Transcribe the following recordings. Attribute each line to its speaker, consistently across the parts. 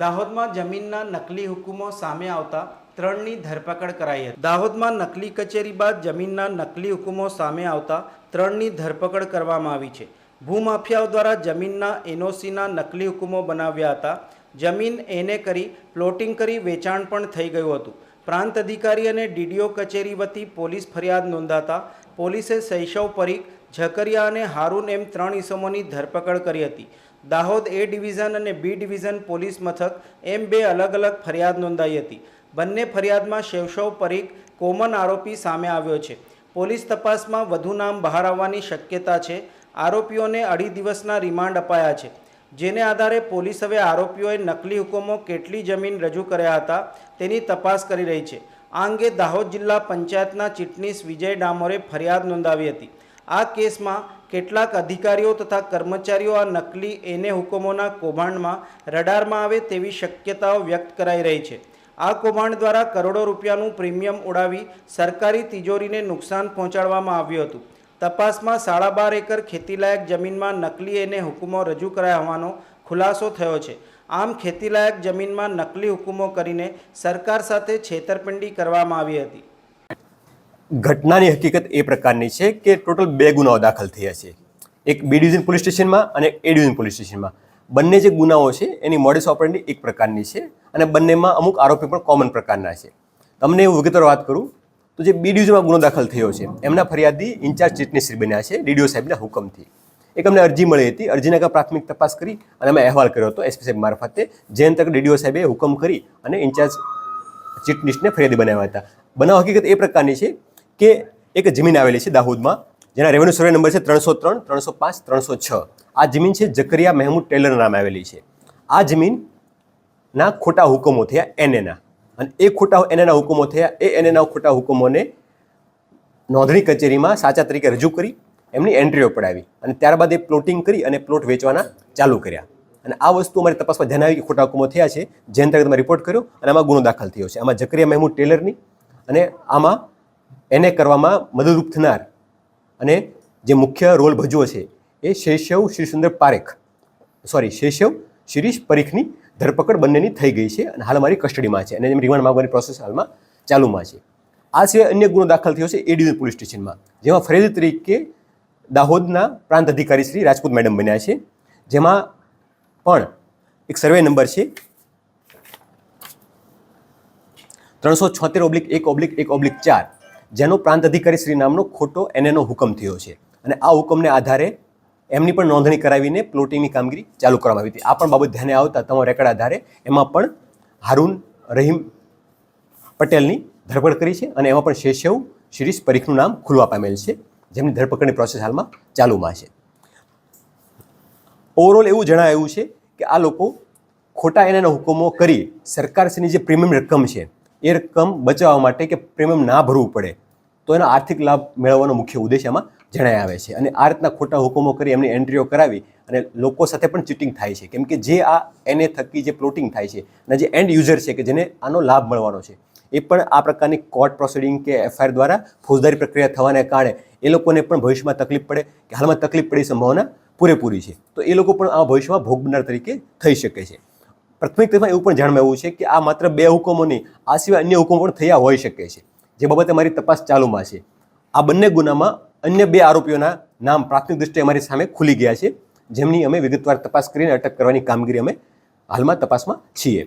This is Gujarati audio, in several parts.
Speaker 1: દાહોદમાં જમીનના નકલી હુકુમો સામે આવતા ત્રણની ધરપકડ કરાઈ હતી. દાહોદમાં નકલી કચેરી બાદ જમીનના નકલી હુકુમો સામે આવતા ત્રણની ધરપકડ કરવામાં આવી છે. ભૂમાફિયાઓ દ્વારા જમીનના એનઓસીના નકલી હુકુમો બનાવ્યા હતા. જમીન એને કરી પ્લોટિંગ કરી વેચાણ પણ થઈ ગયું હતું. પ્રાંત અધિકારી અને ડીડીઓ કચેરી વતી પોલીસ ફરિયાદ નોંધાતા પોલીસે શૈશવ પરીખ ઝકરિયા અને હારૂન એમ ત્રણ ઇસમોની ધરપકડ કરી હતી. દાહોદ એ ડિવિઝન અને બી ડિવિઝન પોલીસ મથક એમ બે અલગ અલગ ફરિયાદ નોંધાઈ હતી. બંને ફરિયાદમાં શેવશવ પરીખ કોમન આરોપી સામે આવ્યો છે. પોલીસ તપાસમાં વધુ નામ બહાર આવવાની શક્યતા છે. આરોપીઓને અઢી દિવસના રિમાન્ડ અપાયા છે. જેને આધારે પોલીસ હવે આરોપીઓએ નકલી હુકમો કેટલી જમીન રજૂ કર્યા હતા તેની તપાસ કરી રહી છે. આ અંગે દાહોદ જિલ્લા પંચાયતના ચીટનીસ વિજય ડામોરે ફરિયાદ નોંધાવી હતી. આ કેસમાં કેટલાક અધિકારીઓ તથા કર્મચારીઓ આ નકલી એને હુકમોના કૌભાંડમાં રડારમાં આવે તેવી શક્યતાઓ વ્યક્ત કરાઈ રહી છે. આ કૌભાંડ દ્વારા કરોડો રૂપિયાનું પ્રીમિયમ ઉડાવી સરકારી તિજોરીને નુકસાન પહોંચાડવામાં આવ્યું હતું. તપાસમાં સાડા બાર એકર ખેતીલાયક જમીનમાં નકલી એને હુકમો રજૂ કરાયા હોવાનો ખુલાસો થયો છે. આમ ખેતીલાયક જમીનમાં નકલી હુકમો કરીને સરકાર સાથે છેતરપિંડી કરવામાં આવી હતી.
Speaker 2: ઘટનાની હકીકત એ પ્રકારની છે કે ટોટલ બે ગુનાઓ દાખલ થયા છે. એક બી ડિવિઝન પોલીસ સ્ટેશનમાં અને એ ડિવિઝન પોલીસ સ્ટેશનમાં. બંને જે ગુનાઓ છે એની મોડેસ ઓપરેન્ડી એક પ્રકારની છે અને બંનેમાં અમુક આરોપી પણ કોમન પ્રકારના છે. તમને હું વિગતવાર વાત કરું, તો જે બી ડિવિઝનમાં ગુનો દાખલ થયો છે, એમના ફરિયાદી ઇન્ચાર્જ ચીટનીશ્રી બન્યા છે, ડીડીઓ સાહેબના હુકમથી. એક અમને અરજી મળી હતી, અરજીના કારણે પ્રાથમિક તપાસ કરી અને અમે અહેવાલ કર્યો હતો એસપી સાહેબ મારફતે જે અંતર્ગત ડીડીઓ સાહેબે હુકમ કરી અને ઇન્ચાર્જ ચીટનીશને ફરિયાદી બનાવ્યા હતા. બનાવ હકીકત એ પ્રકારની છે કે એક જમીન આવેલી છે દાહોદમાં, જેના રેવન્યુ સર્વે નંબર છે ત્રણસો ત્રણ, ત્રણસો પાંચ, ત્રણસો છ. આ જમીન છે જકરિયા મહેમૂદ ટેલર નામે આવેલી છે. આ જમીનના ખોટા હુકમો થયા એનએના અને એ ખોટા એનએના હુકમો થયા, એ એનએના ખોટા હુકમોને નોંધણી કચેરીમાં સાચા તરીકે રજૂ કરી, એમની એન્ટ્રીઓ પડાવી અને ત્યારબાદ એ પ્લોટિંગ કરી અને પ્લોટ વેચવાના ચાલુ કર્યા. અને આ વસ્તુ અમારી તપાસમાં ધ્યાન આવી ખોટા હુકમો થયા છે જે અંતર્ગત અમે રિપોર્ટ કર્યો અને આમાં ગુનો દાખલ થયો છે. આમાં જકરિયા મહેમૂદ ટેલરની અને આમાં એને કરવામાં મદદરૂપ થનાર અને જે મુખ્ય રોલ ભજવો છે એ શૈશવ શ્રી સુંદર પારેખ સોરી શૈશવ શિરીષ પરીખની ધરપકડ બંનેની થઈ ગઈ છે અને હાલ મારી કસ્ટડીમાં છે અને એમ રિમાન્ડ માંગવાની પ્રોસેસ હાલમાં ચાલુમાં છે. આ સિવાય અન્ય ગુનો દાખલ થયો છે એ ડિવિઝન પોલીસ સ્ટેશનમાં, જેમાં ફરિયાદી તરીકે દાહોદના પ્રાંત અધિકારી શ્રી રાજપૂત મેડમ બન્યા છે, જેમાં પણ એક સર્વે નંબર છે ત્રણસો છોતેર ઓબ્લિક એક ઓબ્લિક એક ઓબ્લિક ચાર જેનો પ્રાંત અધિકારી શ્રી નામનો ખોટો એનએનો હુકમ થયો છે. અને આ હુકમને આધારે એમની પણ નોંધણી કરાવીને પ્લોટિંગની કામગીરી ચાલુ કરવામાં આવી હતી. આ પણ બાબત ધ્યાને આવતા તમારા રેકર્ડ આધારે એમાં પણ હારૂન રહીમ પટેલની ધરપકડ કરી છે અને એમાં પણ શેષવ શિરીષ પરીખનું નામ ખુલવા પામેલ છે, જેમની ધરપકડની પ્રોસેસ હાલમાં ચાલુમાં છે. ઓવરઓલ એવું જણાયું છે કે આ લોકો ખોટા એના હુકમો કરી સરકારશ્રીની જે પ્રીમિયમ રકમ છે એ રકમ બચાવવા માટે કે પ્રીમિયમ ના ભરવું પડે, તો એનો આર્થિક લાભ મેળવવાનો મુખ્ય ઉદ્દેશ એમાં જણાય આવે છે. અને આ રીતના ખોટા હુકમો કરી એમની એન્ટ્રીઓ કરાવી અને લોકો સાથે પણ ચીટિંગ થાય છે. કેમ કે જે આ એને થકી જે પ્લોટિંગ થાય છે અને જે એન્ડ યુઝર છે કે જેને આનો લાભ મળવાનો છે, એ પણ આ પ્રકારની કોર્ટ પ્રોસિડિંગ કે એફઆઈઆર દ્વારા ફોજદારી પ્રક્રિયા થવાને કારણે એ લોકોને પણ ભવિષ્યમાં તકલીફ પડે કે હાલમાં તકલીફ પડી સંભાવના પૂરેપૂરી છે. તો એ લોકો પણ આ ભવિષ્યમાં ભોગ બનનાર તરીકે થઈ શકે છે. પ્રાથમિક તથ્યમાં એવું પણ જાણવા આવ્યું છે કે આ માત્ર બે હુકમો નહીં, આ સિવાય અન્ય હુકમો પણ થયા હોઈ શકે છે, જે બાબતે અમારી તપાસ ચાલુમાં છે. આ બંને ગુનામાં અન્ય બે આરોપીઓના નામ પ્રાથમિક દૃષ્ટિએ અમારી સામે ખુલી ગયા છે, જેમની અમે વિગતવાર તપાસ કરીને અટક કરવાની કામગીરી અમે હાલમાં તપાસમાં છીએ.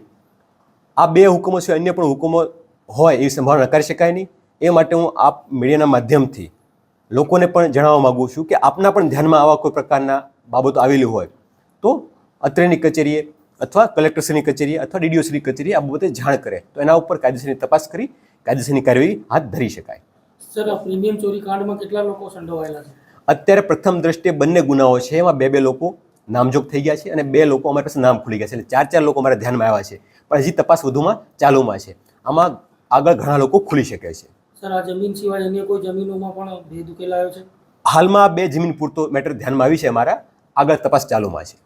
Speaker 2: આ બે હુકમો સિવાય અન્ય પણ હુકમો હોય એવી સંભાવના નકારી શકાય નહીં. એ માટે હું આપ મીડિયાના માધ્યમથી લોકોને પણ જણાવવા માગું છું કે આપના પણ ધ્યાનમાં આવા કોઈ પ્રકારના બાબતો આવેલી હોય તો અત્રેની કચેરીએ અથવા કલેક્ટરશ્રીની કચેરી અથવા ડીડીઓશ્રીની કચેરી આ બાબતે જાણ કરે. તો એના ઉપર કાયદેસરની તપાસ કરી કાયદેસરની કાર્યવાહી હાથ ધરી શકાય.
Speaker 3: સર પ્રીમિયમ ચોરી કાંડમાં કેટલા લોકો સંડોવાયેલા છે?
Speaker 2: અત્યારે પ્રથમ દ્રષ્ટિએ બંને ગુનાઓ છે એમાં બે બે લોકો નામજોગ થઈ ગયા છે અને બે લોકો અમારી પાસે નામ ખુલી ગયા છે. એટલે ચાર ચાર લોકો અમારા ધ્યાનમાં આવ્યા છે. પણ હજી તપાસ વધુમાં ચાલુમાં છે. આમાં આગળ ઘણા લોકો ખુલી શકે છે.
Speaker 3: સર આ જમીન સિવાય અન્ય કોઈ જમીનોમાં પણ ભેદ ઉકેલાયો છે?
Speaker 2: હાલમાં બે જમીન પૂરતો મેટર ધ્યાનમાં આવી છે અમારા. આગળ તપાસ ચાલુમાં છે.